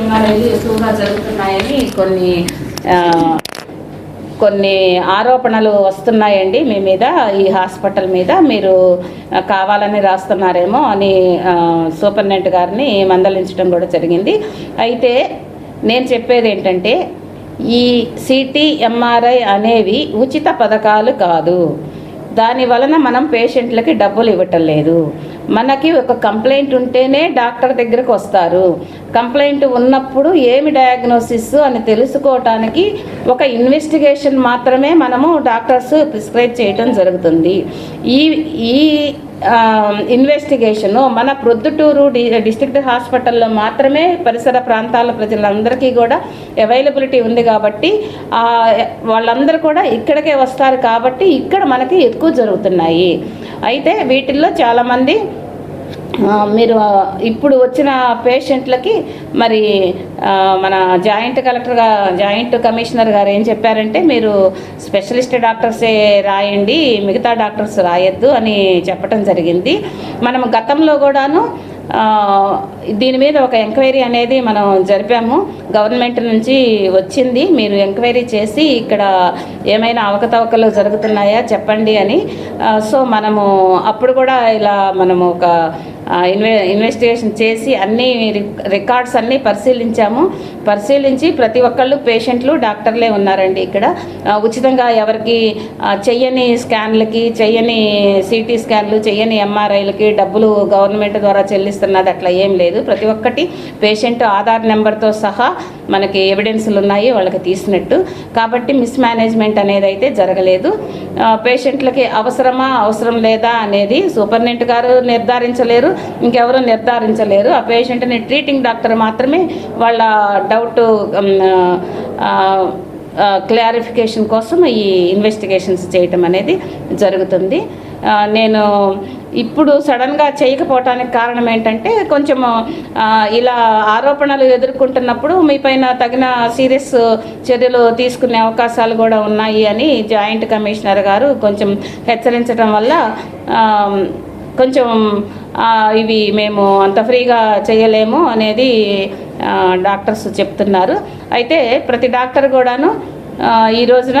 ఎంఆర్ఐలు ఎక్కువగా జరుగుతున్నాయని కొన్ని కొన్ని ఆరోపణలు వస్తున్నాయండి మీ మీద ఈ హాస్పిటల్ మీద. మీరు కావాలని రాస్తున్నారేమో అని సూపర్నెంట్ సూపరింటెండెంట్ గారిని మందలించడం కూడా జరిగింది. అయితే నేను చెప్పేది ఏంటంటే ఈ సిటీ ఎంఆర్ఐ అనేవి ఉచిత పథకాలు కాదు. దాని వలన మనం పేషెంట్లకి డబ్బులు ఇవ్వటం లేదు. మనకి ఒక కంప్లైంట్ ఉంటేనే డాక్టర్ దగ్గరకు వస్తారు. కంప్లైంట్ ఉన్నప్పుడు ఏమి డయాగ్నోసిస్ అని తెలుసుకోవటానికి ఒక ఇన్వెస్టిగేషన్ మాత్రమే మనము డాక్టర్స్ ప్రిస్క్రైబ్ చేయటం జరుగుతుంది. ఈ ఈ ఇన్వెస్టిగేషను మన ప్రొద్దుటూరు డి డిస్ట్రిక్ట్ హాస్పిటల్లో మాత్రమే పరిసర ప్రాంతాల ప్రజలందరికీ కూడా అవైలబిలిటీ ఉంది కాబట్టి వాళ్ళందరూ కూడా ఇక్కడికే వస్తారు కాబట్టి ఇక్కడ మనకి ఎక్కువ జరుగుతున్నాయి. అయితే వీటిల్లో చాలామంది మీరు ఇప్పుడు వచ్చిన పేషెంట్లకి మరి మన జాయింట్ కలెక్టర్గా జాయింట్ కమిషనర్ గారు ఏం చెప్పారంటే మీరు స్పెషలిస్ట్ డాక్టర్సే రాయండి మిగతా డాక్టర్స్ రాయొద్దు అని చెప్పడం జరిగింది. మనం గతంలో కూడాను దీని మీద ఒక ఎంక్వైరీ అనేది మనం జరిపాము. గవర్నమెంట్ నుంచి వచ్చింది. మీరు ఎంక్వైరీ చేసి ఇక్కడ ఏమైనా అవకతవకలు జరుగుతున్నాయా చెప్పండి అని. సో మనము అప్పుడు కూడా ఇలా మనము ఒక ఇన్వె ఇన్వెస్టిగేషన్ చేసి అన్ని రికార్డ్స్ అన్నీ పరిశీలించాము. పరిశీలించి ప్రతి ఒక్కళ్ళు పేషెంట్లు డాక్టర్లే ఉన్నారండి ఇక్కడ. ఉచితంగా ఎవరికి చెయ్యని స్కాన్లకి చెయ్యని సిటీ స్కాన్లు చెయ్యని ఎంఆర్ఐలకి డబ్బులు గవర్నమెంట్ ద్వారా చెల్లిస్తున్నది అట్లా ఏం లేదు. ప్రతి ఒక్కటి పేషెంట్ ఆధార్ నెంబర్తో సహా మనకి ఎవిడెన్స్లు ఉన్నాయి వాళ్ళకి తీసినట్టు. కాబట్టి మిస్ మేనేజ్మెంట్ అనేది అయితే జరగలేదు పేషెంట్లకి అవసరమా అవసరం లేదా అనేది సూపరింటెండెంట్ గారు నిర్ధారించలేరు ఇంకెవరు నిర్ధారించలేరు. ఆ పేషెంట్ని ట్రీటింగ్ డాక్టర్ మాత్రమే వాళ్ళ doubt clarification um, uh, uh, uh, కోసం ఈ ఇన్వెస్టిగేషన్స్ చేయటం అనేది జరుగుతుంది. నేను ఇప్పుడు సడన్గా చేయకపోవటానికి కారణం ఏంటంటే కొంచెం ఇలా ఆరోపణలు ఎదుర్కొంటున్నప్పుడు మీ పైన తగిన సీరియస్ చర్యలు తీసుకునే అవకాశాలు కూడా ఉన్నాయి అని జాయింట్ కమిషనర్ గారు కొంచెం హెచ్చరించడం వల్ల um, కొంచెం ఇవి మేము అంత ఫ్రీగా చేయలేము అనేది డాక్టర్స్ చెప్తున్నారు. అయితే ప్రతి డాక్టర్ కూడాను ఈ రోజున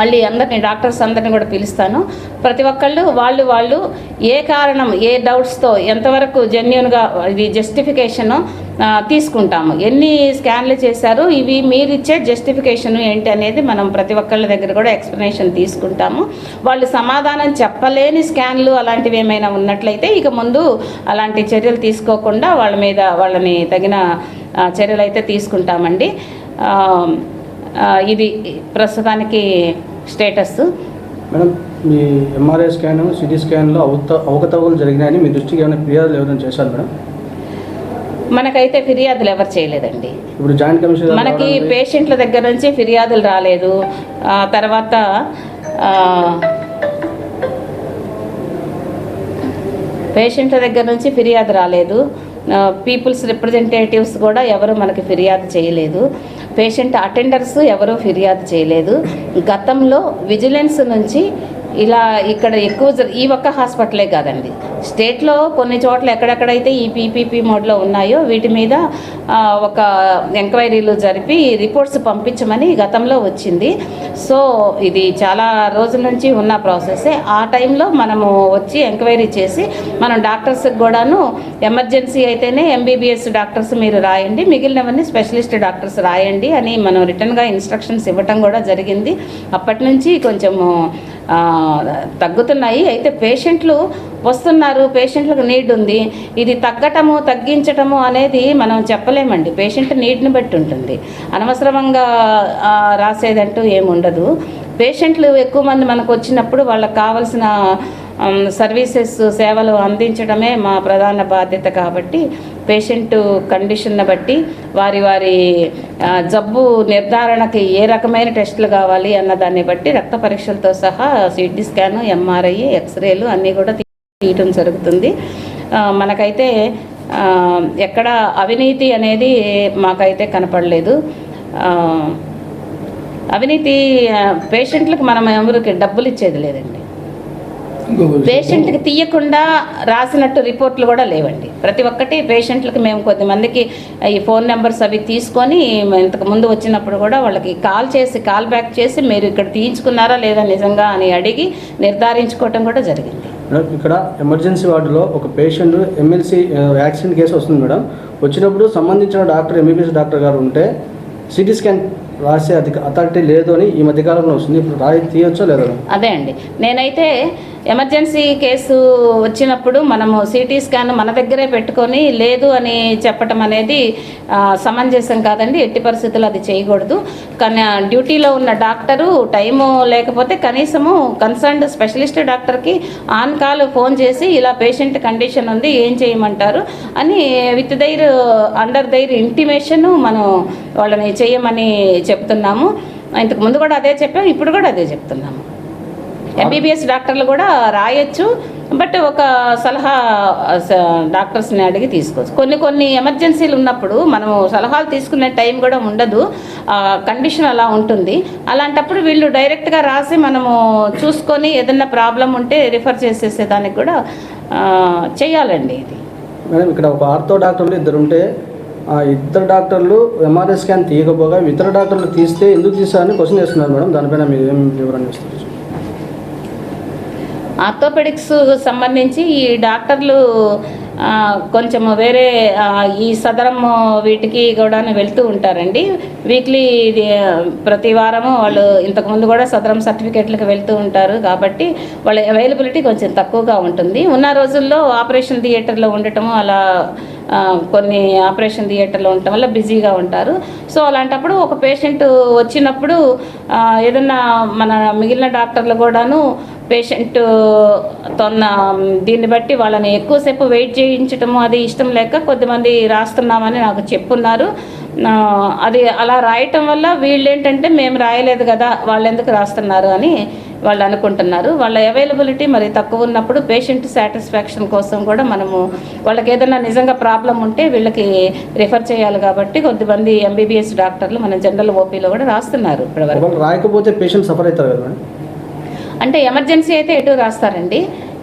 మళ్ళీ అందరిని డాక్టర్స్ అందరిని కూడా పిలుస్తాను. ప్రతి ఒక్కళ్ళు వాళ్ళు వాళ్ళు ఏ కారణం ఏ డౌట్స్తో ఎంతవరకు జెన్యున్గా ఇది జస్టిఫికేషను తీసుకుంటాము. ఎన్ని స్కాన్లు చేశారు ఇవి మీరు ఇచ్చే జస్టిఫికేషన్ ఏంటి అనేది మనం ప్రతి ఒక్కళ్ళ దగ్గర కూడా ఎక్స్ప్లెనేషన్ తీసుకుంటాము. వాళ్ళు సమాధానం చెప్పలేని స్కాన్లు అలాంటివి ఏమైనా ఉన్నట్లయితే ఇక ముందు అలాంటి చర్యలు తీసుకోకుండా వాళ్ళ మీద వాళ్ళని తగిన చర్యలు అయితే తీసుకుంటామండి. ఇది ప్రస్తుతానికి స్టేటస్. మేడం మీ ఎంఆర్ఐ స్కాన్ సిటీ స్కాన్లో అవత అవకతవకలు జరిగినాయని మీ దృష్టికి ఏమైనా ఫిర్యాదులు ఎవరైనా చేశారు మేడం? మనకైతే ఫిర్యాదులు ఎవరు చేయలేదండి. ఇప్పుడు జాయింట్ కమిషనర్ మనకి పేషెంట్ల దగ్గర నుంచి ఫిర్యాదులు రాలేదు. తర్వాత పేషెంట్ల దగ్గర నుంచి ఫిర్యాదు రాలేదు. పీపుల్స్ రిప్రజెంటేటివ్స్ కూడా ఎవరు మనకి ఫిర్యాదు చేయలేదు. పేషెంట్ అటెండర్స్ ఎవరూ ఫిర్యాదు చేయలేదు. గతంలో విజిలెన్స్ నుంచి ఇలా ఇక్కడ ఎక్కువ ఈ ఒక్క హాస్పిటలే కాదండి. స్టేట్లో కొన్ని చోట్ల ఎక్కడెక్కడైతే ఈ పీపీపీ మోడ్లో ఉన్నాయో వీటి మీద ఒక ఎంక్వైరీలు జరిపి రిపోర్ట్స్ పంపించమని గతంలో వచ్చింది. సో ఇది చాలా రోజుల నుంచి ఉన్న ప్రాసెసే ఆ టైంలో మనము వచ్చి ఎంక్వైరీ చేసి మనం డాక్టర్స్కి కూడాను ఎమర్జెన్సీ అయితేనే ఎంబీబీఎస్ డాక్టర్స్ మీరు రాయండి మిగిలినవన్నీ స్పెషలిస్ట్ డాక్టర్స్ రాయండి అని మనం రిటర్న్గా ఇన్స్ట్రక్షన్స్ ఇవ్వటం కూడా జరిగింది. అప్పటి నుంచి కొంచెము తగ్గుతున్నాయి. అయితే పేషెంట్లు వస్తున్నారు. పేషెంట్లకు నీడ్ ఉంది ఇది తగ్గటము తగ్గించటము అనేది మనం చెప్పలేమండి. పేషెంట్ నీడ్ని బట్టి ఉంటుంది. అనవసరంగా రాసేదంటూ ఏముండదు పేషెంట్లు ఎక్కువ మంది మనకు వచ్చినప్పుడు వాళ్ళకి కావాల్సిన సర్వీసెస్ సేవలు అందించడమే మా ప్రధాన బాధ్యత కాబట్టి పేషెంట్ కండిషన్ని బట్టి వారి వారి జబ్బు నిర్ధారణకి ఏ రకమైన టెస్టులు కావాలి అన్న దాన్ని బట్టి రక్త పరీక్షలతో సహా సిటీ స్కాన్ ఎంఆర్ఐ ఎక్స్రేలు అన్నీ కూడా తీ- తీయటం జరుగుతుంది. మనకైతే ఎక్కడ అవినీతి అనేది మాకైతే కనపడలేదు. అవినీతి పేషెంట్లకు మనం ఎవరికి డబ్బులు ఇచ్చేది లేదండి. పేషెంట్కి తీయకుండా రాసినట్టు రిపోర్ట్లు కూడా లేవండి. ప్రతి ఒక్కటి పేషెంట్లకు మేము కొద్దిమందికి ఈ ఫోన్ నెంబర్స్ అవి తీసుకొని ఇంతకు ముందు వచ్చినప్పుడు కూడా వాళ్ళకి కాల్ చేసి కాల్ బ్యాక్ చేసి మీరు ఇక్కడ తీయించుకున్నారా లేదా నిజంగా అని అడిగి నిర్ధారించుకోవటం కూడా జరిగింది. మేడం ఇక్కడ ఎమర్జెన్సీ వార్డులో ఒక పేషెంట్ ఎమ్మెల్సీ యాక్సిడెంట్ కేసు వస్తుంది మేడం. వచ్చినప్పుడు సంబంధించిన డాక్టర్ ఎంబీబీఎస్ డాక్టర్ గారు ఉంటే సిటీ స్కాన్ రాసే అధిక అథారిటీ లేదు అని ఈ మధ్యకాలంలో వస్తుంది. ఇప్పుడు రాయి తీయొచ్చో లేదా? అదే అండి. నేనైతే ఎమర్జెన్సీ కేసు వచ్చినప్పుడు మనము సిటీ స్కాన్ మన దగ్గరే పెట్టుకొని లేదు అని చెప్పటం అనేది సమంజసం కాదండి. ఎట్టి పరిస్థితుల్లో అది చేయకూడదు. కానీ డ్యూటీలో ఉన్న డాక్టరు టైము లేకపోతే కనీసము కన్సర్న్డ్ స్పెషలిస్ట్ డాక్టర్కి ఆన్ కాల్ ఫోన్ చేసి ఇలా పేషెంట్ కండిషన్ ఉంది ఏం చేయమంటారు అని with their under their intimation మనం వాళ్ళని చేయమని చెప్తున్నాము. ఇంతకు ముందు కూడా అదే చెప్పాము ఇప్పుడు కూడా అదే చెప్తున్నాము. ఎంబీబీఎస్ డాక్టర్లు కూడా రాయొచ్చు బట్ ఒక సలహా డాక్టర్స్ని అడిగి తీసుకోవచ్చు. కొన్ని కొన్ని ఎమర్జెన్సీలు ఉన్నప్పుడు మనము సలహాలు తీసుకునే టైం కూడా ఉండదు. కండిషన్ అలా ఉంటుంది. అలాంటప్పుడు వీళ్ళు డైరెక్ట్గా రాసి మనము చూసుకొని ఏదన్నా ప్రాబ్లం ఉంటే రిఫర్ చేసేసే దానికి కూడా చేయాలండి ఇది. మేడం ఇక్కడ ఒక ఆర్థో డాక్టర్లు ఇద్దరు ఉంటే ఆ ఇద్దరు డాక్టర్లు ఎంఆర్ఐ స్కాన్ తీయకపోగా ఇతర డాక్టర్లు తీస్తే ఎందుకు తీస్తారని క్వశ్చన్ చేస్తున్నారు మేడం. దానిపైన మీరు ఏం వివరణ ఇస్తారు? ఆర్థోపెడిక్స్ సంబంధించి ఈ డాక్టర్లు కొంచెం వేరే ఈ సదరం వీటికి కూడా వెళ్తూ ఉంటారండి. వీక్లీ ఇది ప్రతి వారము వాళ్ళు ఇంతకుముందు కూడా సదరం సర్టిఫికేట్లకు వెళ్తూ ఉంటారు. కాబట్టి వాళ్ళ అవైలబిలిటీ కొంచెం తక్కువగా ఉంటుంది. ఉన్న రోజుల్లో ఆపరేషన్ థియేటర్లో ఉండటము అలా కొన్ని ఆపరేషన్ థియేటర్లో ఉండటం వల్ల బిజీగా ఉంటారు. సో అలాంటప్పుడు ఒక పేషెంట్ వచ్చినప్పుడు ఏదన్నా మన మిగిలిన డాక్టర్లు కూడాను పేషెంట్ uh, తొన్న um, దీన్ని బట్టి వాళ్ళని ఎక్కువసేపు వెయిట్ చేయించటము అది ఇష్టం లేక కొద్దిమంది రాస్తున్నామని నాకు చెప్పున్నారు. అది అలా రాయటం వల్ల వీళ్ళు ఏంటంటే మేము రాయలేదు కదా వాళ్ళు ఎందుకు రాస్తున్నారు అని వాళ్ళు అనుకుంటున్నారు. వాళ్ళ అవైలబిలిటీ మరి తక్కువ ఉన్నప్పుడు పేషెంట్ సాటిస్ఫాక్షన్ కోసం కూడా మనము వాళ్ళకి ఏదైనా నిజంగా ప్రాబ్లం ఉంటే వీళ్ళకి రిఫర్ చేయాలి కాబట్టి కొద్దిమంది ఎంబీబీఎస్ డాక్టర్లు మన జనరల్ ఓపీలో కూడా రాస్తున్నారు ఇప్పటివరకు. రాయకపోతే పేషెంట్ సఫర్ అవుతారు కదా అంటే ఎమర్జెన్సీ అయితే ఎటు రాస్తారండి.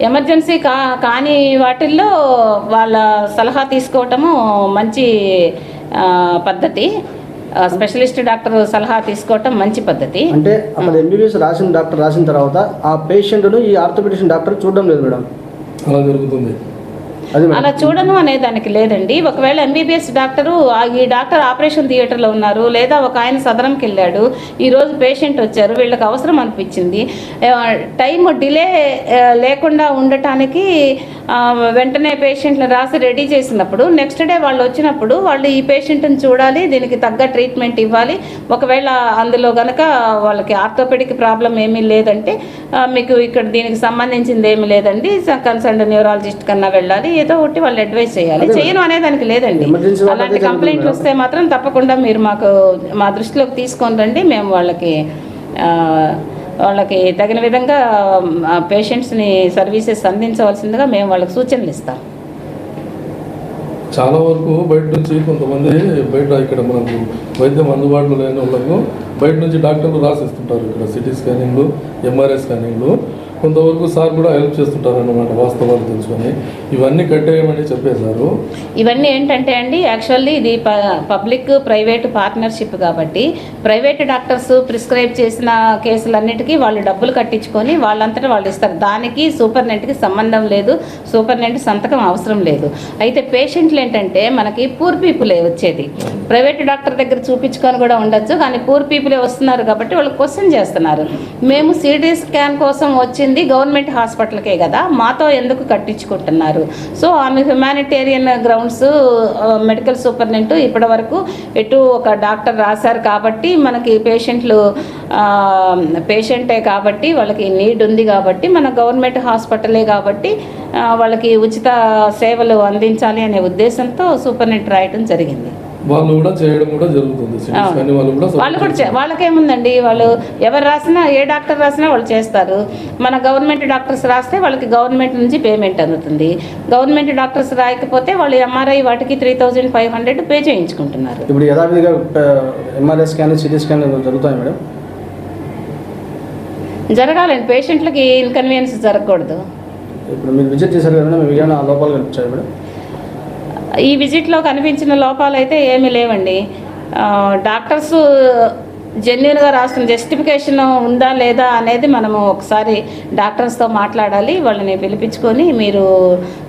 ఎమర్జెన్సీ కా కాని వాటిల్లో వాళ్ళ సలహా తీసుకోవటము మంచి పద్ధతి. స్పెషలిస్ట్ డాక్టర్ సలహా తీసుకోవటం మంచి పద్ధతి. అంటే అక్కడ ఎంబీబీఎస్ రాసిన డాక్టర్ రాసిన తర్వాత ఆ పేషెంట్ను ఈ ఆర్థోపెడిషన్ డాక్టర్ చూడడం లేదు మేడం. అలా జరుగుతుంది. అలా చూడను అనే దానికి లేదండి. ఒకవేళ ఎంబీబీఎస్ డాక్టరు ఆ- ఈ డాక్టర్ ఆపరేషన్ థియేటర్లో ఉన్నారు లేదా ఒక ఆయన సదరంకి వెళ్ళాడు ఈరోజు పేషెంట్ వచ్చారు వీళ్ళకి అవసరం అనిపించింది. టైం డిలే లేకుండా ఉండటానికి వెంటనే పేషెంట్ని రాసి రెడీ చేసినప్పుడు నెక్స్ట్ డే వాళ్ళు వచ్చినప్పుడు వాళ్ళు ఈ పేషెంట్ని చూడాలి దీనికి తగ్గ ట్రీట్మెంట్ ఇవ్వాలి. ఒకవేళ అందులో గనక వాళ్ళకి ఆర్థోపెడిక్ ప్రాబ్లం ఏమీ లేదంటే మీకు ఇక్కడ దీనికి సంబంధించింది ఏమీ లేదండి. కన్సర్న్ న్యూరాలజిస్ట్ కన్నా వెళ్ళాలి ఏదో ఒకటి వాళ్ళు అడ్వైస్ చేయాలి. చేయను అనే దానికి లేదండి. అలాంటి కంప్లైంట్లు వస్తే మాత్రం తప్పకుండా మీరు మాకు మా దృష్టిలోకి తీసుకొని రండి. మేము వాళ్ళకి ఆ, వాళ్ళకి తగిన విధంగా పేషెంట్స్ని సర్వీసెస్ అందించవలసిందిగా మేము వాళ్ళకి సూచనలు ఇస్తాం. చాలా వరకు బయట నుంచి కొంతమంది బయట ఇక్కడ మనకు వైద్యం అందుబాటులో లేని వాళ్ళకు బయట నుంచి డాక్టర్లు రాసిస్తుంటారు ఇక్కడ సిటీ స్కానింగ్లు ఎంఆర్ఐ స్కానింగ్లు. కొంతవరకు సార్ కూడా హెల్ప్ చేస్తుంటారు అనమాట వాస్తవాలు తెలుసుకొని. ఇవన్నీ కట్టేయమని చెప్పేశారు. ఇవన్నీ ఏంటంటే అండి యాక్చువల్లీ ఇది పబ్లిక్ ప్రైవేట్ పార్ట్నర్షిప్ కాబట్టి ప్రైవేట్ డాక్టర్స్ ప్రిస్క్రైబ్ చేసిన కేసులన్నిటికీ వాళ్ళు డబ్బులు కట్టించుకొని వాళ్ళంతటా వాళ్ళు ఇస్తారు. దానికి సూపర్నెంట్కి సంబంధం లేదు సూపర్నెంట్ సంతకం అవసరం లేదు. అయితే పేషెంట్లు ఏంటంటే మనకి పూర్ పీపులే వచ్చేది. ప్రైవేట్ డాక్టర్ దగ్గర చూపించుకొని కూడా ఉండొచ్చు కానీ పూర్ పీపులే వస్తున్నారు కాబట్టి వాళ్ళు క్వశ్చన్ చేస్తున్నారు. మేము సిటీ స్కాన్ కోసం వచ్చింది గవర్నమెంట్ హాస్పిటల్కే కదా మాతో ఎందుకు కట్టించుకుంటున్నారు? సో ఆమె హ్యుమానిటేరియన్ గ్రౌండ్స్ మెడికల్ సూపరింటెండెంట్ ఇప్పటి వరకు ఎటు ఒక డాక్టర్ రాశారు కాబట్టి మనకి పేషెంట్లు పేషెంటే కాబట్టి వాళ్ళకి నీడ్ ఉంది కాబట్టి మన గవర్నమెంట్ హాస్పిటలే కాబట్టి వాళ్ళకి ఉచిత సేవలు అందించాలి అనే ఉద్దేశంతో సూపరింటెండెంట్ రాయటం జరిగింది. వాళ్ళు కూడా చేయడం కూడా జరుగుతుంది. వాళ్ళు కూడా వాళ్ళు కూడా చే- వాళ్ళకేముందండి? వాళ్ళు ఎవరు రాసినా ఏ డాక్టర్ రాసినా వాళ్ళు చేస్తారు. మన గవర్నమెంట్ డాక్టర్స్ రాస్తే వాళ్ళకి గవర్నమెంట్ నుంచి పేమెంట్ అందుతుంది. గవర్నమెంట్ డాక్టర్స్ రాయకపోతే వాళ్ళు ఎంఆర్ఐ వాటికి three thousand five hundred pay చేయించుకుంటున్నారు. ఇప్పుడు యథావిధిగా ఎంఆర్ఐ స్కాన్ సిటీ స్కాన్ జరుగుతాయి మేడం? జరగాలండి. పేషెంట్లకి ఇన్కన్వీనియన్స్ జరగకూడదు. ఇప్పుడు మీరు విజిట్ చేశారు కదా మీకు ఏమైనా లోపాలు కనిపించారు మేడం? ఈ విజిట్లో కనిపించిన లోపాలు అయితే ఏమీ లేవండి. డాక్టర్స్ జెన్యున్గా రాసిన జస్టిఫికేషన్ ఉందా లేదా అనేది మనము ఒకసారి డాక్టర్స్తో మాట్లాడాలి. వాళ్ళని పిలిపించుకొని మీరు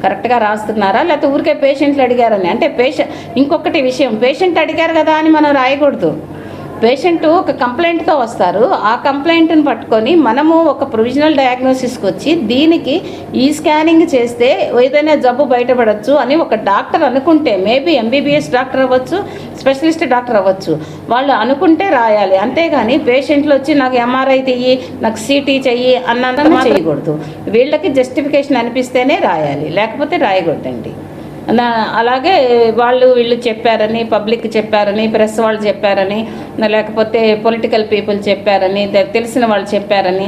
కరెక్ట్గా రాస్తున్నారా? లేకపోతే ఊరికే పేషెంట్లు అడిగారని. అంటే పేషెంట్ ఇంకొకటి విషయం. పేషెంట్ అడిగారు కదా అని మనం రాయకూడదు. పేషెంట్ ఒక కంప్లైంట్తో వస్తారు. ఆ కంప్లైంట్ని పట్టుకొని మనము ఒక ప్రొవిజనల్ డయాగ్నోసిస్కి వచ్చి దీనికి ఈ స్కానింగ్ చేస్తే ఏదైనా జబ్బు బయటపడవచ్చు అని ఒక డాక్టర్ అనుకుంటే మేబీ ఎంబీబీఎస్ డాక్టర్ అవ్వచ్చు స్పెషలిస్ట్ డాక్టర్ అవ్వచ్చు. వాళ్ళు అనుకుంటే రాయాలి. అంతేగాని పేషెంట్లు వచ్చి నాకు ఎంఆర్ఐ చెయ్యి నాకు సిటీ చెయ్యి అన్నంత చేయకూడదు. వీళ్ళకి జస్టిఫికేషన్ అనిపిస్తేనే రాయాలి. లేకపోతే రాయకూడదండి. అలాగే వాళ్ళు వీళ్ళు చెప్పారని పబ్లిక్ చెప్పారని ప్రెస్ వాళ్ళు చెప్పారని లేకపోతే పొలిటికల్ పీపుల్ చెప్పారని తెలిసిన వాళ్ళు చెప్పారని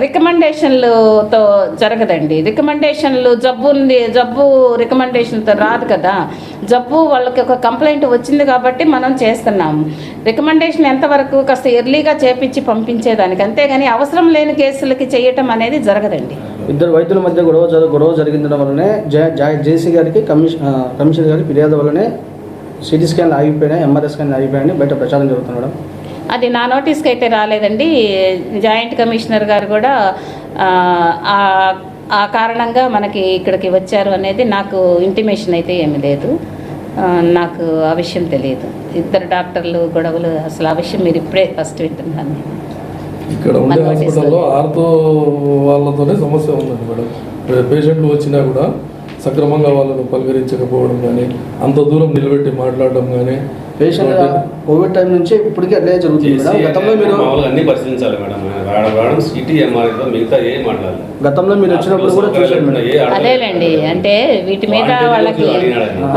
రికమెండేషన్లతో జరగదండి. రికమెండేషన్లు జబ్బు ఉంది జబ్బు రికమెండేషన్తో రాదు కదా. జబ్బు వాళ్ళకి ఒక కంప్లైంట్ వచ్చింది కాబట్టి మనం చేస్తున్నాము. రికమెండేషన్ ఎంతవరకు కాస్త ఎర్లీగా చేపించి పంపించేదానికి. అంతేగాని అవసరం లేని కేసులకి చేయటం అనేది జరగదండి. ఇద్దరు వైద్యుల మధ్య గొడవ గొడవ జరిగించడం వల్లనే జా- జేసీ గారికి కమిషన్ కమిషనర్ గారి ఫిర్యాదు వల్లనే సిటీ స్కాన్లు ఆగిపోయినాయి ఎంఆర్ఐ స్కాన్లు ఆగిపోయాయని బయట ప్రచారం జరుగుతుంది మేడం. అది నా నోటీస్కి అయితే రాలేదండి. జాయింట్ కమిషనర్ గారు కూడా ఆ, కారణంగా మనకి ఇక్కడికి వచ్చారు అనేది నాకు ఇంటిమేషన్ అయితే ఏమీ లేదు. నాకు ఆ విషయం తెలియదు. ఇద్దరు డాక్టర్లు గొడవలు అసలు ఆ విషయం మీరు ఇప్పుడే ఫస్ట్ వింటున్నాను. ఇక్కడ ఉండే హాస్పిటల్లో ఆర్తో వాళ్ళతోనే సమస్య ఉందండి మేడం. పేషెంట్లు వచ్చినా కూడా సక్రమంగా వాళ్ళను పలకరించకపోవడం కానీ అంత దూరం నిలబెట్టి మాట్లాడడం కానీ పేషెంట్ కోవిడ్ టైం నుంచి ఇప్పటికీ అట్లే జరుగుతుంది మేడం. గతంలో మీరు మామూలుగా అన్ని పరిశీలించాలి మేడం. రావడం రావడం సిటీ ఎంఆర్ఐ మిగతా ఏం మాట్లాడాలి గతంలో మీరు వచ్చినప్పుడు కూడా. అదేలేండి. అంటే వీటి మీద వాళ్ళకి.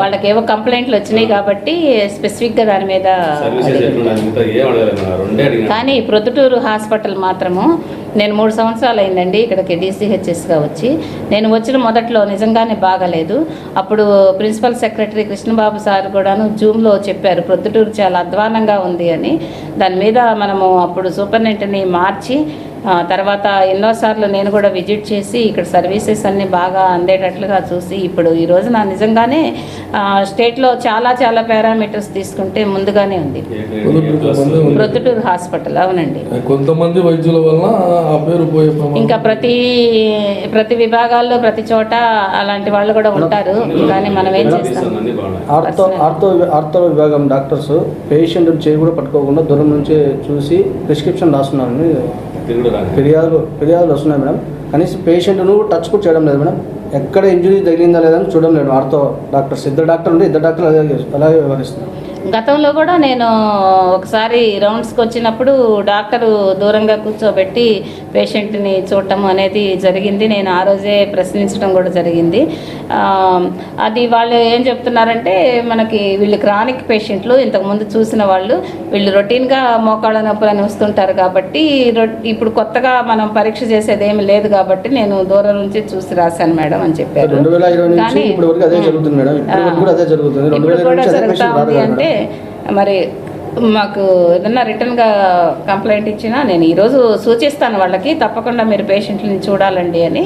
వాళ్ళకి ఏవో కంప్లైంట్లు వచ్చినాయి కాబట్టి స్పెసిఫిక్గా దాని మీద కానీ ప్రొద్దుటూరు హాస్పిటల్ మాత్రము నేను మూడు సంవత్సరాలు అయిందండి ఇక్కడికి డీసీహెచ్ఎస్గా వచ్చి. నేను వచ్చిన మొదట్లో నిజంగానే బాగలేదు. అప్పుడు ప్రిన్సిపల్ సెక్రటరీ కృష్ణబాబు సార్ కూడాను జూమ్లో చెప్పారు. ప్రొద్దుటూరు చాలా అధ్వానంగా ఉంది అని. దాని మీద మనము అప్పుడు సూపరింటెండెంట్ని మార్చి తర్వాత ఎన్నోసార్లు నేను కూడా విజిట్ చేసి ఇక్కడ సర్వీసెస్ అన్నీ బాగా అందేటట్లుగా చూసి ఇప్పుడు ఈ రోజున నిజంగానే స్టేట్లో చాలా చాలా పారామీటర్స్ తీసుకుంటే ముందుగానే ఉంది. ప్రొద్దుటూరు హాస్పిటల్ అవునండి. కొంతమంది వైద్యుల ప్రమాదం. ఇంకా ప్రతి ప్రతి విభాగాల్లో ప్రతి చోట అలాంటి వాళ్ళు కూడా ఉంటారు. కానీ మనం ఏం చేస్తాం? విభాగం డాక్టర్స్ పేషెంట్ చేయి కూడా పట్టుకోకుండా దూరం నుంచి చూసి ప్రిస్క్రిప్షన్ రాస్తున్నారని తిరుగుడు ఫిర్యాదులు ఫిర్యాదులు వస్తున్నాయి మేడం. కనీసం పేషెంట్ను టచ్ కూడా చేయడం లేదు మేడం. ఎక్కడ ఇంజురీ తగిలిందా లేదని చూడడం లేదు. వారితో డాక్టర్స్ ఇద్దరు డాక్టర్ ఉంటే ఇద్దరు డాక్టర్లు అలాగే అలాగే వ్యవహరిస్తున్నారు. గతంలో కూడా నేను ఒకసారి రౌండ్స్కి వచ్చినప్పుడు డాక్టరు దూరంగా కూర్చోబెట్టి పేషెంట్ని చూడటం అనేది జరిగింది. నేను ఆ రోజే ప్రశ్నించడం కూడా జరిగింది. అది వాళ్ళు ఏం చెప్తున్నారంటే మనకి వీళ్ళు క్రానిక్ పేషెంట్లు ఇంతకుముందు చూసిన వాళ్ళు వీళ్ళు రొటీన్గా మోకాళ్ళ నొప్పులని వస్తుంటారు కాబట్టి ఇప్పుడు కొత్తగా మనం పరీక్ష చేసేది ఏమి లేదు కాబట్టి నేను దూరం నుంచి చూసి రాశాను మేడం అని చెప్పారు. కానీ- ఇప్పుడు కూడా జరుగుతుంది. రెండు అంటే మరి మాకు ఏదన్నా రిటర్న్గా కంప్లైంట్ ఇచ్చినా నేను ఈరోజు సూచిస్తాను వాళ్ళకి తప్పకుండా మీరు పేషెంట్ని చూడాలండి అని.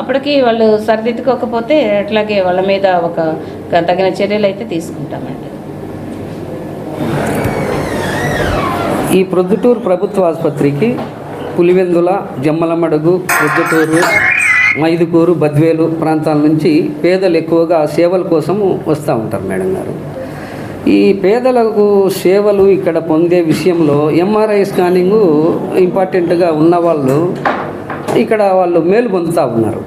అప్పటికి వాళ్ళు సరిదిద్దుకోకపోతే అట్లాగే వాళ్ళ మీద ఒక తగిన చర్యలు అయితే తీసుకుంటామండి. ఈ ప్రొద్దుటూరు ప్రభుత్వ ఆసుపత్రికి పులివెందుల జమ్మలమడుగు ప్రొద్దుటూరు మైదుకూరు బద్వేలు ప్రాంతాల నుంచి పేదలు ఎక్కువగా సేవల కోసం వస్తూ ఉంటారు మేడం గారు. ఈ పేదలకు సేవలు ఇక్కడ పొందే విషయంలో ఎంఆర్ఐ స్కానింగు ఇంపార్టెంట్గా ఉన్నవాళ్ళు ఇక్కడ వాళ్ళు మేలు పొందుతూ ఉన్నారు.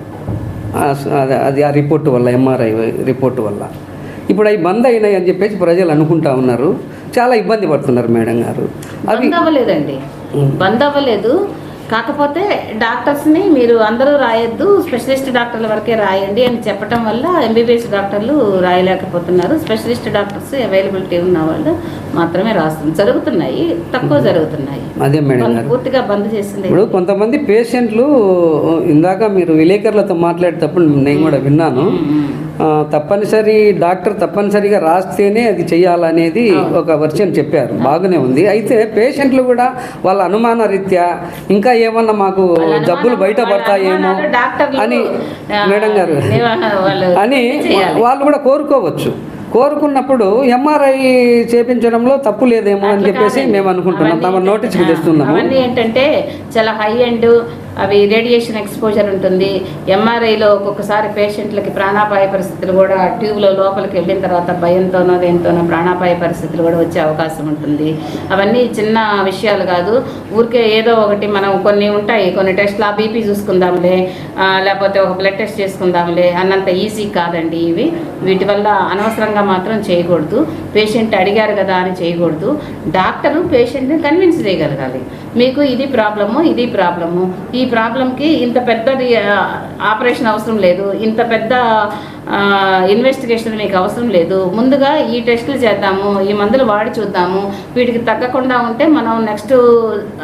అది- అది ఆ రిపోర్ట్ వల్ల ఎంఆర్ఐ రిపోర్ట్ వల్ల. ఇప్పుడు అవి బంద్ అయినాయి అని చెప్పేసి ప్రజలు అనుకుంటా ఉన్నారు. చాలా ఇబ్బంది పడుతున్నారు మేడం గారు. అవి బంద్ అవ్వలేదండి. బంద్ అవ్వలేదు. కాకపోతే డాక్టర్స్ని మీరు అందరూ రాయొద్దు స్పెషలిస్ట్ డాక్టర్ల వరకే రాయండి అని చెప్పటం వల్ల ఎంబీబీఎస్ డాక్టర్లు రాయలేకపోతున్నారు. స్పెషలిస్ట్ డాక్టర్స్ అవైలబిలిటీ ఉన్న వాళ్ళు మాత్రమే రాస్తుంది జరుగుతున్నాయి తక్కువ జరుగుతున్నాయి. అదే మేడం పూర్తిగా బంద్ చేసింది. ఇప్పుడు కొంతమంది పేషెంట్లు ఇందాక మీరు విలేకరులతో మాట్లాడేటప్పుడు నేను కూడా విన్నాను. తప్పనిసరి డాక్టర్ తప్పనిసరిగా రాస్తేనే అది చేయాలనేది ఒక వర్షన్ చెప్పారు. బాగానే ఉంది. అయితే పేషెంట్లు కూడా వాళ్ళ అనుమాన రీత్యా ఇంకా ఏమన్నా మాకు జబ్బులు బయటపడతాయేమో అని మేడం గారు అని. వాళ్ళు కూడా కోరుకోవచ్చు. కోరుకున్నప్పుడు ఎంఆర్ఐ చేపించడంలో తప్పు లేదేమో అని చెప్పేసి. మేము అనుకుంటున్నాం. తమ నోటీస్కి ఏంటంటే- తెస్తున్నాము. అవన్నీ ఏంటంటే చాలా హై ఎండ్ అవి రేడియేషన్ ఎక్స్పోజర్ ఉంటుంది. ఎంఆర్ఐలో ఒక్కొక్కసారి పేషెంట్లకి ప్రాణాపాయ పరిస్థితులు కూడా ట్యూబ్లో లోపలికి వెళ్ళిన తర్వాత భయంతోనో దేనితోనో ప్రాణాపాయ పరిస్థితులు కూడా వచ్చే అవకాశం ఉంటుంది. అవన్నీ చిన్న విషయాలు కాదు. ఊరికే ఏదో ఒకటి మనం కొన్ని ఉంటాయి. కొన్ని టెస్ట్లు ఆ బీపీ చూసుకుందాంలే లేకపోతే ఒక బ్లడ్ టెస్ట్ చేసుకుందాంలే అన్నంత ఈజీ కాదండి ఇవి. వీటి వల్ల అనవసరంగా మాత్రం చేయకూడదు. పేషెంట్ అడిగారు కదా అని చేయకూడదు. డాక్టరు పేషెంట్ని కన్విన్స్ చేయగలగాలి. మీకు ఇది ప్రాబ్లము ఇది ప్రాబ్లము ఈ ఈ ప్రాబ్లంకి ఇంత పెద్దది ఆపరేషన్ అవసరం లేదు. ఇంత పెద్ద ఇన్వెస్టిగేషన్ మీకు అవసరం లేదు. ముందుగా ఈ టెస్టులు చేద్దాము ఈ మందులు వాడి చూద్దాము. వీటికి తగ్గకుండా ఉంటే మనం నెక్స్ట్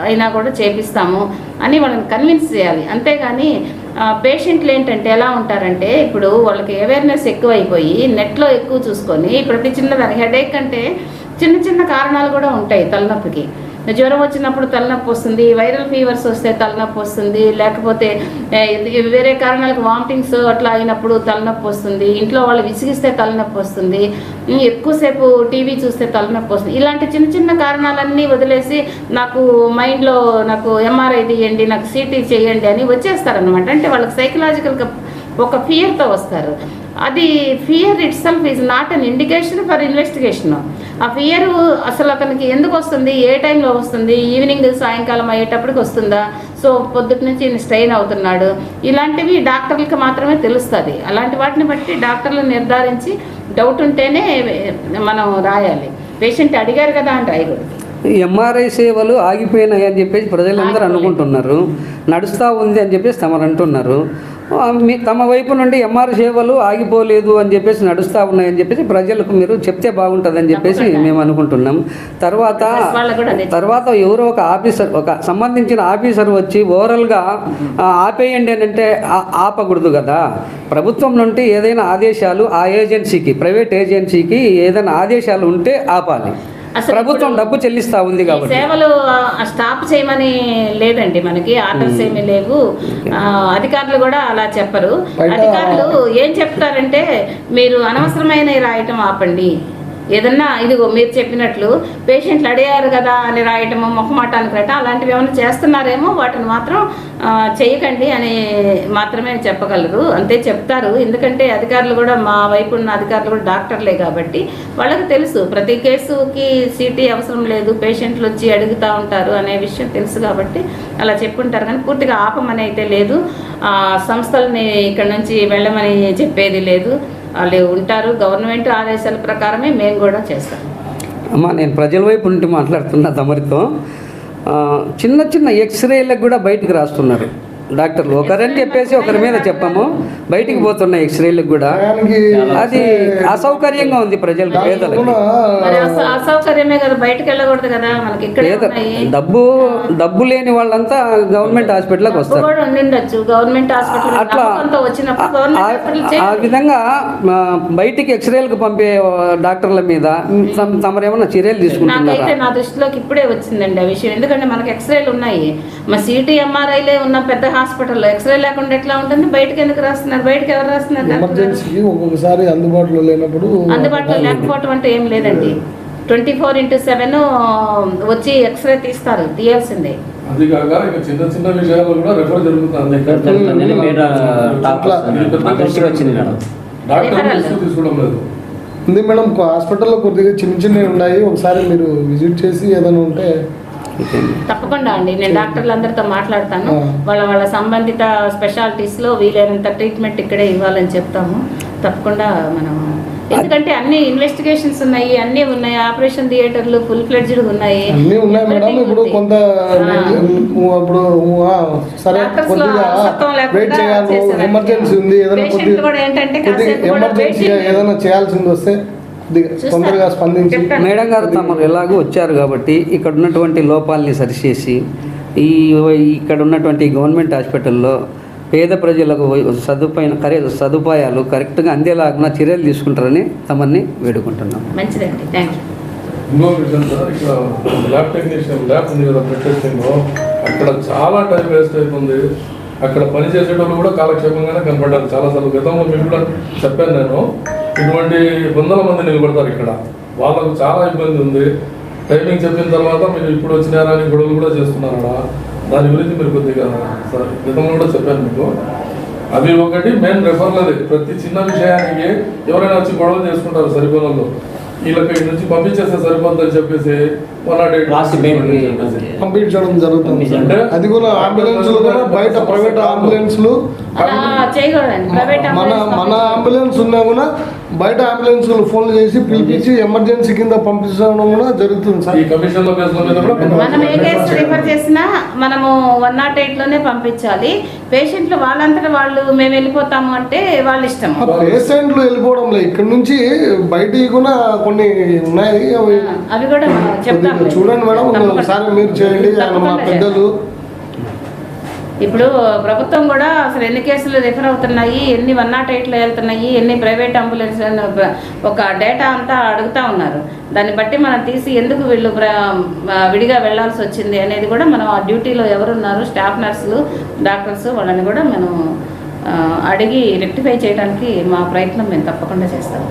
అయినా కూడా చేపిస్తాము అని వాళ్ళని కన్విన్స్ చేయాలి. అంతేగాని పేషెంట్లు ఏంటంటే ఎలా ఉంటారంటే ఇప్పుడు వాళ్ళకి అవేర్నెస్ ఎక్కువైపోయి నెట్లో ఎక్కువ చూసుకొని ప్రతి చిన్నదానికి హెడేక్ అంటే చిన్న చిన్న కారణాలు కూడా ఉంటాయి తలనొప్పికి. జ్వరం వచ్చినప్పుడు తలనొప్పి వస్తుంది వైరల్ ఫీవర్స్ వస్తే తలనొప్పి వస్తుంది లేకపోతే వేరే కారణాలకు వామిటింగ్స్ అట్లా అయినప్పుడు తలనొప్పి వస్తుంది ఇంట్లో వాళ్ళు విసిగిస్తే తలనొప్పి వస్తుంది ఎక్కువసేపు టీవీ చూస్తే తలనొప్పి వస్తుంది. ఇలాంటి చిన్న చిన్న కారణాలన్నీ వదిలేసి నాకు మైండ్లో నాకు ఎంఆర్ఐ తీయండి నాకు సిటీ చేయండి అని వచ్చేస్తారనమాట అంటే వాళ్ళకి సైకలాజికల్గా ఒక ఫియర్తో వస్తారు. అది fear itself is not an indication for investigation ఆ ఫియర్ అసలు అతనికి ఎందుకు వస్తుంది? ఏ టైంలో వస్తుంది? ఈవినింగ్ సాయంకాలం అయ్యేటప్పటికి వస్తుందా? సో పొద్దుటి నుంచి ఈయన స్ట్రెయిన్ అవుతున్నాడు. ఇలాంటివి డాక్టర్లకు మాత్రమే తెలుస్తుంది. అలాంటి వాటిని బట్టి డాక్టర్లు నిర్ధారించి డౌట్ ఉంటేనే మనం రాయాలి. పేషెంట్ అడిగారు కదా అని రాయకూడదు. ఎంఆర్ఐ సేవలు ఆగిపోయినాయి అని చెప్పేసి ప్రజలందరూ అనుకుంటున్నారు. నడుస్తూ ఉంది అని చెప్పేసి తమరు అంటున్నారు. మీ తమ వైపు నుండి ఎంఆర్ సేవలు ఆగిపోలేదు అని చెప్పేసి నడుస్తూ ఉన్నాయని చెప్పేసి ప్రజలకు మీరు చెప్తే బాగుంటుందని చెప్పేసి మేము అనుకుంటున్నాం. తర్వాత తర్వాత ఎవరో ఒక ఆఫీసర్ ఒక సంబంధించిన ఆఫీసర్ వచ్చి ఓవరాల్గా ఆపేయండి అని అంటే ఆపకూడదు కదా. ప్రభుత్వం నుండి ఏదైనా ఆదేశాలు ఆ ఏజెన్సీకి ప్రైవేట్ ఏజెన్సీకి ఏదైనా ఆదేశాలు ఉంటే ఆపాలి. ప్రభుత్వం డబ్బు చెల్లిస్తా ఉంది కాబట్టి. సేవలు స్టాప్ చేయమని లేదండి మనకి ఆర్డర్స్ ఏమీ లేవు. ఆ, అధికారులు కూడా అలా చెప్పరు. అధికారులు ఏం చెప్తారంటే మీరు అనవసరమైన రాయటం ఆపండి. ఏదన్నా ఇదిగో మీరు చెప్పినట్లు పేషెంట్లు అడిగారు కదా అని రాయటము మొహమాటానికి రాయటం అలాంటివి ఏమైనా చేస్తున్నారేమో వాటిని మాత్రం చేయకండి అని మాత్రమే చెప్పగలరు. అంతే చెప్తారు. ఎందుకంటే అధికారులు కూడా మా వైపు ఉన్న అధికారులు కూడా డాక్టర్లే కాబట్టి వాళ్ళకి తెలుసు. ప్రతి కేసుకి సీటీ అవసరం లేదు పేషెంట్లు వచ్చి అడుగుతూ ఉంటారు అనే విషయం తెలుసు కాబట్టి అలా చెప్పుంటారు కానీ పూర్తిగా ఆపమని అయితే లేదు సంస్థలని ఇక్కడ నుంచి వెళ్ళమని చెప్పేది లేదు. వాళ్ళు ఉంటారు గవర్నమెంట్ ఆదేశాల ప్రకారమే మేము కూడా చేస్తాం. అమ్మా నేను ప్రజల వైపు నుండి మాట్లాడుతున్నా తమరితో చిన్న చిన్న ఎక్స్రేలకు కూడా బయటికి రాస్తున్నారు. డాక్టర్లు ఒకరని చెప్పేసి ఒకరి మీద చెప్పాము. బయటికి పోతున్న ఎక్స్రేలకు కూడా. అది అసౌకర్యంగా ఉంది ప్రజలకు పేదలకు. అసౌకర్యమే కదా బయటకు వెళ్ళకూడదు కదా మనకి ఇక్కడే పేద ఉన్నాయి. డబ్బు డబ్బు లేని వాళ్ళంతా గవర్నమెంట్ హాస్పిటల్కి వస్తారు. గవర్నమెంట్ హాస్పిటల్ అట్లా ఆ- విధంగా బయటికి ఎక్స్రేలకు పంపే డాక్టర్ల మీద తమ- తమరేమన్నా చర్యలు తీసుకుంటున్నారా? నా దృష్టిలోకి ఇప్పుడే వచ్చిందండి ఆ విషయం. ఎందుకంటే మనకి ఎక్స్రేలు ఉన్నాయి. మా సిటీ ఎంఆర్ఐలే ఉన్న పెద్ద హాస్పిటల్లో ఎక్స్రే లేకుండా ఎట్లా ఉంటుంది? బయటకు ఎందుకు రాస్తున్నారు? బయటకు ఎవరు రాస్తున్నారు? ఎమర్జెన్సీకి ఒక్కొక్కసారి అందుబాటులో లేనప్పుడు అందుబాటులో లేకపోవటం అంటే ఏం లేదండి. ట్వంటీ ఫోర్ ఇంటూ సెవెన్ వచ్చి ఎక్స్రే తీస్తారు తీయాల్సిందే. అది కాక ఇక చిన్న చిన్న విషయాలు కూడా రెఫర్ జరుగుతుంది డాక్టర్ తీసుకోవడం లేదు. ఉంది మేడం హాస్పిటల్లో కొద్దిగా చిన్న చిన్నవి ఉన్నాయి. ఒకసారి మీరు విజిట్ చేసి ఏదైనా ఉంటే తప్పకుండా అండి నేను డాక్టర్లందరితో మాట్లాడతాను ఆ. వాళ్ళ వాళ్ళ సంబంధిత స్పెషాలిటీస్లో వీలైనంత ట్రీట్మెంట్ ఇక్కడే ఇవ్వాలని చెప్తాము తప్పకుండా మనం ఎందుకంటే అన్ని ఇన్వెస్టిగేషన్స్ ఉన్నాయి అన్నీ ఉన్నాయి ఆపరేషన్ థియేటర్లు ఫుల్ ఫ్లెడ్జ్డ్ ఉన్నాయి అన్నీ ఉన్నాయి మేడం Everything ఇప్పుడు. కొంత. ఇప్పుడు సరే లో కొద్దిగా వెయిట్ చేయాలి. ఎమర్జెన్సీ ఉంది ఏదైనా కొద్దిగా కూడా ఏంటంటే కూడా patient- ఏదైనా చేయాల్సింది వస్తే. తొందరగా స్పందించి. మేడం గారు తమరు ఎలాగో వచ్చారు కాబట్టి ఇక్కడ ఉన్నటువంటి లోపాలని సరిచేసి ఈ ఇక్కడ ఉన్నటువంటి గవర్నమెంట్ హాస్పిటల్లో పేద ప్రజలకు సదుపాయం కరే సదుపాయాలు కరెక్ట్గా అందేలాగా చర్యలు తీసుకుంటారని తమని వేడుకుంటున్నాం. మంచిదండి. థ్యాంక్ యూ ఇంకో విషయం సార్ ఇక్కడ ల్యాబ్ టెక్నీషియన్ ల్యాబ్ ఉంది కదా అక్కడ చాలా టైం వేస్ట్ అయిపోయింది. అక్కడ పని చేసేటోళ్ళు కూడా కాలక్షేపంగానే కనపడ్డారు. చాలాసార్లు గతంలో మీకు కూడా చెప్పాను నేను. ఇటువంటి వందల మంది నిలబడతారు ఇక్కడ. వాళ్ళకు చాలా ఇబ్బంది ఉంది. టైమింగ్ చెప్పిన తర్వాత మీరు ఇప్పుడు వచ్చినారా అని గొడవలు కూడా చేస్తున్నారా దాని గురించి మీరు కొద్దిగా సార్ గతంలో కూడా చెప్పాను మీకు. అవి ఒకటి మెయిన్ రెఫర్లది ప్రతి చిన్న విషయానికి ఎవరైనా వచ్చి గొడవలు చేసుకుంటారు సరిపోలలో వీళ్ళకి ఇటు నుంచి పంపించేస్తే సరిపోతుందని చెప్పేసి పంపించడం జరుగుతుంది. అంటే అది కూడా అంబులెన్స్ బయట అంబులెన్స్లు. ప్రైవేట్ మన మన అంబులెన్స్ ఉన్నా కూడా బయట అంబులెన్స్ ఫోన్లు చేసి పిలిపించి ఎమర్జెన్సీ కింద పంపించడం కూడా జరుగుతుంది సార్. మనం ఏ కేసు రిఫర్ చేసినా మనము వన్ నాట్ ఎయిట్లోనే పంపించాలి. పేషెంట్లు వాళ్ళంతటా వాళ్ళు మేము వెళ్ళిపోతాము అంటే వాళ్ళ ఇష్టం. ఆ పేషెంట్లు వెళ్ళిపోవడం లేదు. ఇక్కడ నుంచి బయటికి కూడా కొన్ని ఉన్నాయి. అవి అవి కూడా మనం చెప్తాం. కొద్దిగా చూడండి మేడం ఒకసారి మీరు చేయండి. ఆయన మా పెద్దలు ఇప్పుడు ప్రభుత్వం కూడా అసలు ఎన్ని కేసులు రిఫర్ అవుతున్నాయి ఎన్ని వన్ నాట్ ఎయిట్లో వెళ్తున్నాయి ఎన్ని ప్రైవేట్ అంబులెన్స్ ఒక- డేటా అంతా అడుగుతా ఉన్నారు. దాన్ని బట్టి మనం తీసి ఎందుకు వీళ్ళు విడిగా వెళ్ళాల్సి వచ్చింది అనేది కూడా మనం ఆ డ్యూటీలో ఎవరున్నారు స్టాఫ్ నర్సులు డాక్టర్స్ వాళ్ళని కూడా మనం అడిగి రెక్టిఫై చేయడానికి మా ప్రయత్నం మేము తప్పకుండా చేస్తాం.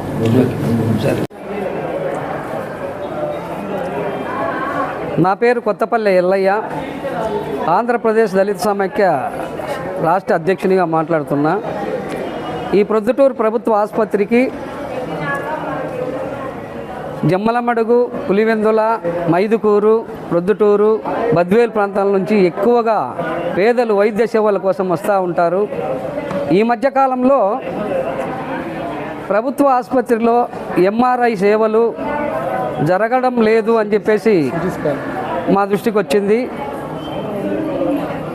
నా పేరు కొత్తపల్లి ఎల్లయ్య. ఆంధ్రప్రదేశ్ దళిత సమైక్య రాష్ట్ర అధ్యక్షునిగా మాట్లాడుతున్నా. ఈ ప్రొద్దుటూరు ప్రభుత్వ ఆసుపత్రికి జమ్మలమడుగు పులివెందుల మైదుకూరు ప్రొద్దుటూరు బద్వేలు ప్రాంతాల నుంచి ఎక్కువగా పేదలు వైద్య సేవల కోసం వస్తూ ఉంటారు. ఈ మధ్యకాలంలో ప్రభుత్వ ఆసుపత్రిలో ఎంఆర్ఐ సేవలు జరగడం లేదు అని చెప్పేసి మా దృష్టికి వచ్చింది.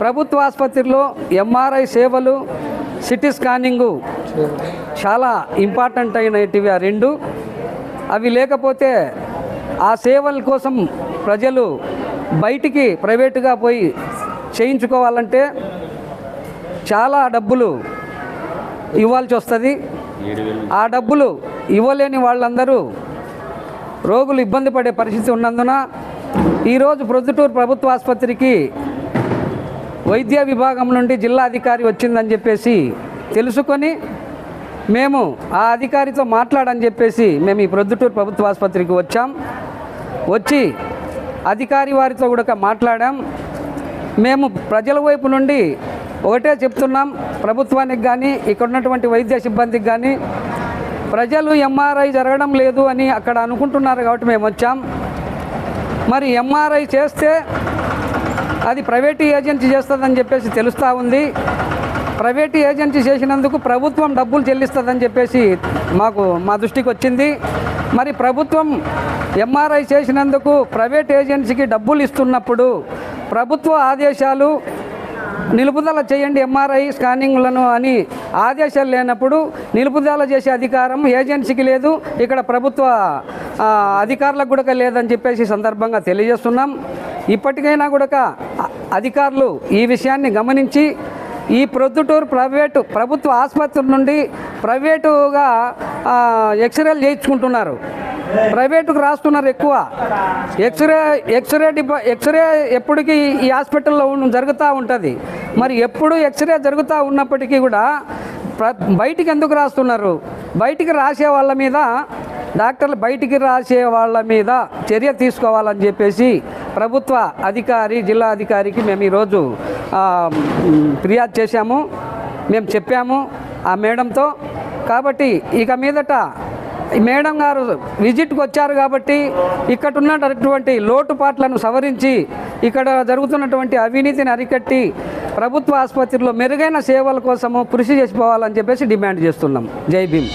ప్రభుత్వ ఆసుపత్రిలో ఎంఆర్ఐ సేవలు సిటీ స్కానింగు చాలా ఇంపార్టెంట్ అయినటివి ఆ రెండు. అవి లేకపోతే ఆ సేవల కోసం ప్రజలు బయటికి ప్రైవేటుగా పోయి చేయించుకోవాలంటే చాలా డబ్బులు ఇవ్వాల్సి వస్తుంది. ఆ డబ్బులు ఇవ్వలేని వాళ్ళందరూ రోగులు ఇబ్బంది పడే పరిస్థితి ఉన్నందున ఈరోజు ప్రొద్దుటూరు ప్రభుత్వ ఆసుపత్రికి వైద్య విభాగం నుండి జిల్లా అధికారి వచ్చిందని చెప్పేసి తెలుసుకొని మేము ఆ అధికారితో మాట్లాడని చెప్పేసి మేము ఈ ప్రొద్దుటూరు ప్రభుత్వ ఆసుపత్రికి వచ్చాం. వచ్చి అధికారి వారితో కూడా మాట్లాడాం. మేము ప్రజల వైపు నుండి ఒకటే చెప్తున్నాం. ప్రభుత్వానికి కానీ ఇక్కడ ఉన్నటువంటి వైద్య సిబ్బందికి కానీ ప్రజలు ఎంఆర్ఐ జరగడం లేదు అని అక్కడ అనుకుంటున్నారు కాబట్టి మేము వచ్చాం. మరి ఎంఆర్ఐ చేస్తే అది ప్రైవేట్ ఏజెన్సీ చేస్తుందని చెప్పేసి తెలుస్తూ ఉంది. ప్రైవేట్ ఏజెన్సీ చేసినందుకు ప్రభుత్వం డబ్బులు చెల్లిస్తుందని చెప్పేసి మాకు మా దృష్టికి వచ్చింది. మరి ప్రభుత్వం ఎంఆర్ఐ చేసినందుకు ప్రైవేట్ ఏజెన్సీకి డబ్బులు ఇస్తున్నప్పుడు ప్రభుత్వ ఆదేశాలు నిలుపుదల చేయండి ఎంఆర్ఐ స్కానింగ్లను అని ఆదేశాలు లేనప్పుడు నిలుపుదల చేసే అధికారం ఏజెన్సీకి లేదు. ఇక్కడ ప్రభుత్వ అధికారులకు కూడా లేదని చెప్పేసి సందర్భంగా తెలియజేస్తున్నాం. ఇప్పటికైనా కూడా అధికారులు ఈ విషయాన్ని గమనించి ఈ ప్రొద్దుటూరు ప్రైవేటు ప్రభుత్వ ఆసుపత్రి నుండి ప్రైవేటుగా ఎక్స్రేలు చేయించుకుంటున్నారు. ప్రైవేటుకు రాస్తున్నారు ఎక్కువ. ఎక్స్రే ఎక్స్రే డిపా ఎక్స్రే ఎప్పటికీ ఈ హాస్పిటల్లో జరుగుతూ ఉంటుంది. మరి ఎప్పుడు ఎక్స్రే జరుగుతూ ఉన్నప్పటికీ కూడా ప్ర- బయటికి ఎందుకు రాస్తున్నారు? బయటికి రాసే వాళ్ళ మీద డాక్టర్లు బయటికి రాసే వాళ్ళ మీద చర్య తీసుకోవాలని చెప్పేసి ప్రభుత్వ అధికారి జిల్లా అధికారికి మేము ఈరోజు ఫిర్యాదు చేశాము మేము చెప్పాము ఆ మేడంతో. కాబట్టి ఇక మీదట మేడం గారు విజిట్కి వచ్చారు కాబట్టి ఇక్కడ ఉన్నటువంటి లోటుపాట్లను సవరించి ఇక్కడ జరుగుతున్నటువంటి అవినీతిని అరికట్టి ప్రభుత్వ ఆసుపత్రిలో మెరుగైన సేవల కోసము కృషి చేసిపోవాలని చెప్పేసి డిమాండ్ చేస్తున్నాం. జై భీమ్.